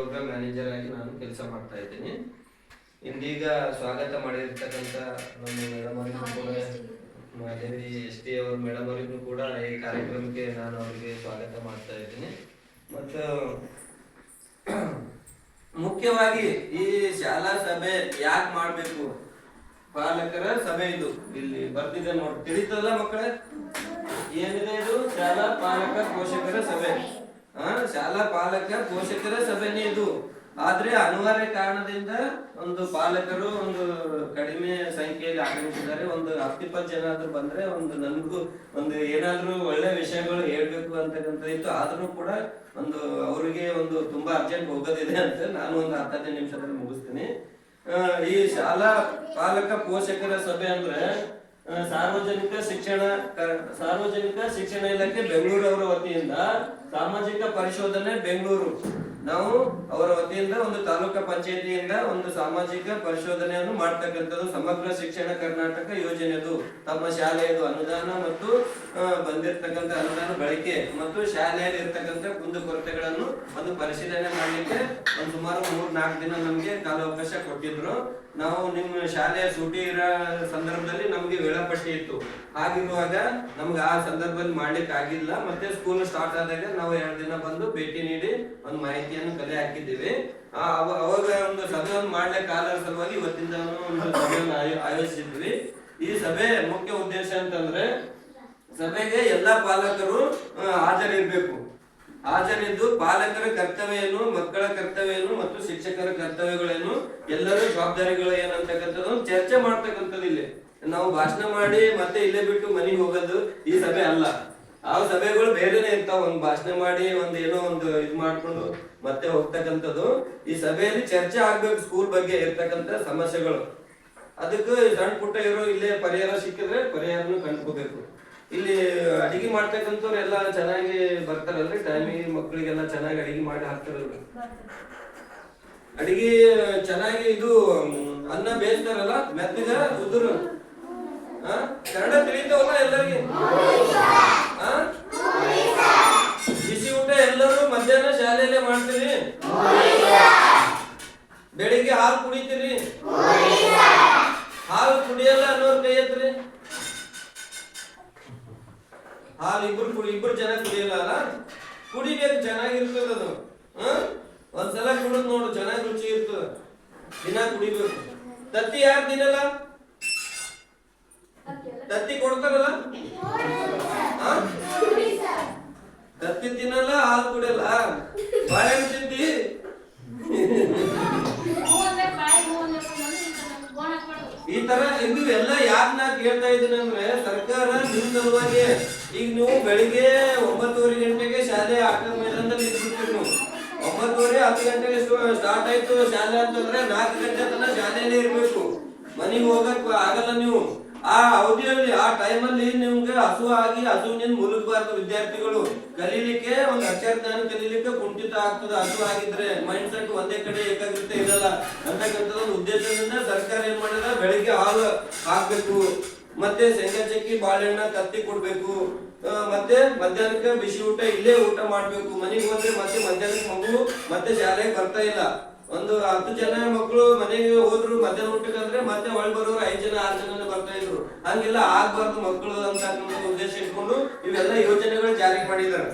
Program manager ಆಗಿ ನಾನು ಕೆಲಸ ಮಾಡ್ತಾ ಇದ್ದೀನಿ. ಇಂದೀಗ ಸ್ವಾಗತ ಮಾಡಿರ್ತಕ್ಕಂಥ ನಮ್ಮ ಮೇಡಮ್ ಅವರಿಗೂ ಕೂಡ ಎಸ್ ಟಿ ಅವ್ರ ಮೇಡಮ್ ಅವರಿಗೂ ಕೂಡ ಈ ಕಾರ್ಯಕ್ರಮಕ್ಕೆ ನಾನು ಅವರಿಗೆ ಸ್ವಾಗತ ಮಾಡ್ತಾ ಇದ್ದೀನಿ. ಮತ್ತು ಮುಖ್ಯವಾಗಿ ಈ ಶಾಲಾ ಸಭೆ ಯಾಕೆ ಮಾಡಬೇಕು? ಪಾಲಕರ ಸಭೆ ಇದು. ಇಲ್ಲಿ ಬರ್ತಿದೆ ನೋಡಿ ತಿಳಿತಲ್ಲ ಮಕ್ಕಳೇ? ಏನಿದೆ ಇದು? ಶಾಲಾ ಪಾಲಕ ಪೋಷಕರ ಸಭೆ. ಶಾಲಾ ಪಾಲಕ ಪೋಷಕರ ಸಭೆನೇ ಇದು. ಆದ್ರೆ ಅನಿವಾರ್ಯ ಕಾರಣದಿಂದ ಒಂದು ಪಾಲಕರು ಒಂದು ಕಡಿಮೆ ಸಂಖ್ಯೆಯಲ್ಲಿ ಆಗಮಿಸಿದ್ದಾರೆ. ಒಂದು ಹತ್ತಿಪ್ಪತ್ತು ಜನ ಆದ್ರೂ ಬಂದ್ರೆ ಒಂದು ನನ್ಗೂ ಒಂದು ಏನಾದ್ರೂ ಒಳ್ಳೆ ವಿಷಯಗಳು ಹೇಳ್ಬೇಕು ಅಂತಕ್ಕಂಥ ಇತ್ತು. ಆದ್ರೂ ಕೂಡ ಒಂದು ಅವರಿಗೆ ಒಂದು ತುಂಬಾ ಅರ್ಜೆಂಟ್ ಹೋಗೋದಿದೆ ಅಂತ ನಾನು ಒಂದು ಹತ್ತು ಹದಿನೈದು ನಿಮಿಷದಲ್ಲಿ ಮುಗಿಸ್ತೀನಿ. ಈ ಶಾಲಾ ಪಾಲಕ ಪೋಷಕರ ಸಭೆ ಅಂದ್ರೆ ಸಾರ್ವಜನಿಕ ಶಿಕ್ಷಣ ಸಾರ್ವಜನಿಕ ಶಿಕ್ಷಣ ಇಲಾಖೆ ಬೆಂಗಳೂರು ಅವರ ವತಿಯಿಂದ ಸಾಮಾಜಿಕ ಪರಿಶೋಧನೆ ಬೆಂಗಳೂರು. ನಾವು ಅವರ ವತಿಯಿಂದ ಒಂದು ತಾಲೂಕಾ ಪಂಚಾಯತಿಯಿಂದ ಒಂದು ಸಾಮಾಜಿಕ ಪರಿಶೋಧನೆಯನ್ನು ಮಾಡ್ತಕ್ಕಂಥದ್ದು ಸಮಗ್ರ ಶಿಕ್ಷಣ ಕರ್ನಾಟಕ ಯೋಜನೆದು. ತಮ್ಮ ಶಾಲೆಯದು ಅನುದಾನ ಮತ್ತು ಬಂದಿರತಕ್ಕಂಥ ಅನುದಾನ ಬಳಕೆ ಮತ್ತು ಶಾಲೆಯಲ್ಲಿ ಇರ್ತಕ್ಕಂಥ ಕುಂದುಕೊರತೆಗಳನ್ನು ಒಂದು ಪರಿಶೀಲನೆ ಮಾಡ್ಲಿಕ್ಕೆ ಒಂದು ಸುಮಾರು ಮೂರ್ ನಾಲ್ಕು ದಿನ ನಮ್ಗೆ ಕಾಲಾವಕಾಶ ಕೊಟ್ಟಿದ್ರು. ನಾವು ನಿಮ್ಮ ಶಾಲೆಯ ಸೂಟಿ ಇರೋ ಸಂದರ್ಭದಲ್ಲಿ ನಮ್ಗೆ ವೇಳಾಪಟ್ಟಿ ಇತ್ತು. ಹಾಗಿರುವಾಗ ನಮ್ಗೆ ಆ ಸಂದರ್ಭದಲ್ಲಿ ಮಾಡ್ಲಿಕ್ಕೆ ಆಗಿಲ್ಲ. ಮತ್ತೆ ಸ್ಕೂಲ್ ಸ್ಟಾರ್ಟ್ ಆದಾಗ ನಾವು ಎರಡು ದಿನ ಬಂದು ಭೇಟಿ ನೀಡಿ ಒಂದು ಮಾಹಿತಿಯನ್ನು ಕಲೆ ಹಾಕಿದ್ದೀವಿ. ಅವಾಗ ಒಂದು ಸಭೆಯನ್ನು ಮಾಡ್ಲಿಕ್ಕೆ ಆಗದ ಸಲುವಾಗಿ ಇವತ್ತಿಂದ ಸಭೆಯನ್ನು ಆಯೋ- ಆಯೋಜಿಸಿದ್ವಿ. ಈ ಸಭೆ ಮುಖ್ಯ ಉದ್ದೇಶ ಅಂತಂದ್ರೆ ಸಭೆಗೆ ಎಲ್ಲಾ ಪಾಲಕರು ಹಾಜರಿರ್ಬೇಕು. ಹಾಜರಿದ್ದು ಪಾಲಕರ ಕರ್ತವ್ಯ ಏನು ಮಕ್ಕಳ ಕರ್ತವ್ಯನು ಮತ್ತು ಶಿಕ್ಷಕರ ಕರ್ತವ್ಯಗಳೇನು ಎಲ್ಲರೂ ಜವಾಬ್ದಾರಿಗಳು ಏನಂತಕ್ಕಂಥದ್ದು ಚರ್ಚೆ ಮಾಡ್ತಕ್ಕಂಥದ್ದು ಇಲ್ಲಿ. ನಾವು ಭಾಷಣ ಮಾಡಿ ಮತ್ತೆ ಇಲ್ಲೇ ಬಿಟ್ಟು ಮನೆಗೆ ಹೋಗೋದು ಈ ಸಭೆ ಅಲ್ಲ. ಆ ಸಭೆಗಳು ಬೇರೆನೆ ಇರ್ತಾವ. ಒಂದ್ ಭಾಷಣ ಮಾಡಿ ಒಂದ್ ಏನೋ ಒಂದು ಇದ್ ಮಾಡ್ಕೊಂಡು ಮತ್ತೆ ಹೋಗ್ತಕ್ಕಂಥದ್ದು. ಈ ಸಭೆಯಲ್ಲಿ ಚರ್ಚೆ ಆಗ್ಬೇಕು ಸ್ಕೂಲ್ ಬಗ್ಗೆ ಇರ್ತಕ್ಕಂಥ ಸಮಸ್ಯೆಗಳು. ಅದಕ್ಕೆ ಸಣ್ಣ ಪುಟ್ಟ ಇರೋ ಇಲ್ಲೇ ಪರಿಹಾರ ಸಿಕ್ಕಿದ್ರೆ ಪರಿಹಾರನು ಕಂಡ್ಕೋಬೇಕು. ಇಲ್ಲಿ ಅಡಿಗೆ ಮಾಡ್ತಕ್ಕಂಥವ್ರು ಎಲ್ಲ ಚೆನ್ನಾಗಿ ಬರ್ತಾರಲ್ರಿ? ಟೈಮಿಗೆ ಮಕ್ಕಳಿಗೆಲ್ಲ ಚೆನ್ನಾಗಿ ಅಡಿಗೆ ಮಾಡಿ ಹಾಕ್ತಾರಲ್ರಿ. ಅಡಿಗೆ ಚೆನ್ನಾಗಿ ಇದು ಅನ್ನ ಬೇಯಿಸ್ತಾರಲ್ಲ, ಮೆತ್ತಗ ಉದುರು? ಕನ್ನಡ ತಿಳಿತಾವಲ್ಲ ಎಲ್ಲರಿಗೆ? ಬಿಸಿ ಊಟ ಎಲ್ಲರೂ ಮಧ್ಯಾಹ್ನ ಶಾಲೆಯಲ್ಲೇ ಮಾಡ್ತೀರಿ? ಬೆಳಿಗ್ಗೆ ಹಾಲು ಕುಡಿತೀರಿ? ಹಾಲು ಕುಡಿಯಲ್ಲ ಅನ್ನೋರ್ ಕೈ ಹಾಲು ಇಬ್ರು ಕುಡಿ, ಇಬ್ರು ಜನ ಕುಡಿಯಲ್ಲ ಕುಡಿಬೇಕು ಚೆನ್ನಾಗಿರ್ತದ ಅದು. ಹ? ಒಂದ್ಸಲ ಕುಡಿದ್ ನೋಡು, ಚೆನ್ನಾಗಿ ರುಚಿ ಇರ್ತದ. ದಿನ ಕುಡಿಬೇಕು. ತತ್ತಿ ಯಾರು ತಿನ್ನಲ್ಲ? ಎಲ್ಲ ಯಾಕೆ ನಾ ಕೇಳ್ತಾ ಇದ್ದೀನಿ ಅಂದ್ರೆ ಸರ್ಕಾರ ನಿಮ್ ಸಲುವಾಗಿ. ಈಗ ನೀವು ಬೆಳಿಗ್ಗೆ ಒಂಬತ್ತುವರೆ ಗಂಟೆಗೆ ಶಾಲೆ ಆಟದ ಮೈದಾನದಲ್ಲಿ ಇಟ್ಬಿಡ್ತೀರಿ ನೀವು. ಒಂಬತ್ತುವರೆ ಹತ್ತು ಗಂಟೆಗೆ ಸ್ಟಾರ್ಟ್ ಆಯ್ತು, ಶಾಲೆ ಅಂತಂದ್ರೆ ನಾಲ್ಕು ಗಂಟೆ ತನಕ ಶಾಲೆಯಲ್ಲೇ ಇರ್ಬೇಕು. ಮನೆಗೆ ಹೋಗಕ್ ಆಗಲ್ಲ ನೀವು. ಆ ಅವಧಿಯಲ್ಲಿ, ಆ ಟೈಮಲ್ಲಿ ನಿಮ್ಗೆ ಹಸು ಆಗಿ ಹಸುವಿನಿಂದ ವಿದ್ಯಾರ್ಥಿಗಳು. ಕಲೀಲಿಕ್ಕೆ, ಒಂದು ಅಕ್ಷರ ಜ್ಞಾನ ಕಲೀಲಿಕ್ಕೆ ಕುಂಠಿತ ಆಗ್ತದೆ. ಹಸು ಆಗಿದ್ರೆ ಮೈಂಡ್ ಸೆಟ್ ಒಂದೇ ಕಡೆ ಏಕಾಗ್ರತೆ ಇರಲ್ಲ. ಅಂತಕ್ಕಂಥದ್ದು ಉದ್ದೇಶದಿಂದ ಸರ್ಕಾರ ಏನ್ ಮಾಡಿದ? ಬೆಳಿಗ್ಗೆ ಹಾಲು ಹಾಕ್ಬೇಕು. ಮತ್ತೆ ಶೇಂಗಾ ಚಕ್ಕಿ, ಬಾಳೆಹಣ್ಣ ತತ್ತಿ ಕೊಡ್ಬೇಕು. ಮತ್ತೆ ಮಧ್ಯಾಹ್ನಕ್ಕೆ ಬಿಸಿ ಊಟ, ಇಲ್ಲೇ ಊಟ ಮಾಡ್ಬೇಕು. ಮನೆಗೆ ಹೋದ್ರೆ ಮತ್ತೆ ಮಧ್ಯಾಹ್ನಕ್ಕೆ ಮಗು ಮತ್ತೆ ಶಾಲೆಗೆ ಬರ್ತಾ ಇಲ್ಲ. ಒಂದು ಹತ್ತು ಜನ ಮಕ್ಕಳು ಮನೆಗೆ ಹೋದ್ರು ಮಧ್ಯಾಹ್ನ ಊಟಕ್ಕೆ ಅಂದ್ರೆ ಮತ್ತೆ ಒಳಗೆ ಬರೋರು ಐದ್ ಜನ, ಆರು ಜನ ಹಂಗೆಲ್ಲ ಆಗ್ಬಾರ್ದು ಮಕ್ಕಳು ಅಂತ ಉದ್ದೇಶ ಇಟ್ಕೊಂಡು ಇವೆಲ್ಲ ಯೋಜನೆಗಳು ಜಾರಿ ಮಾಡಿದ್ದಾರೆ.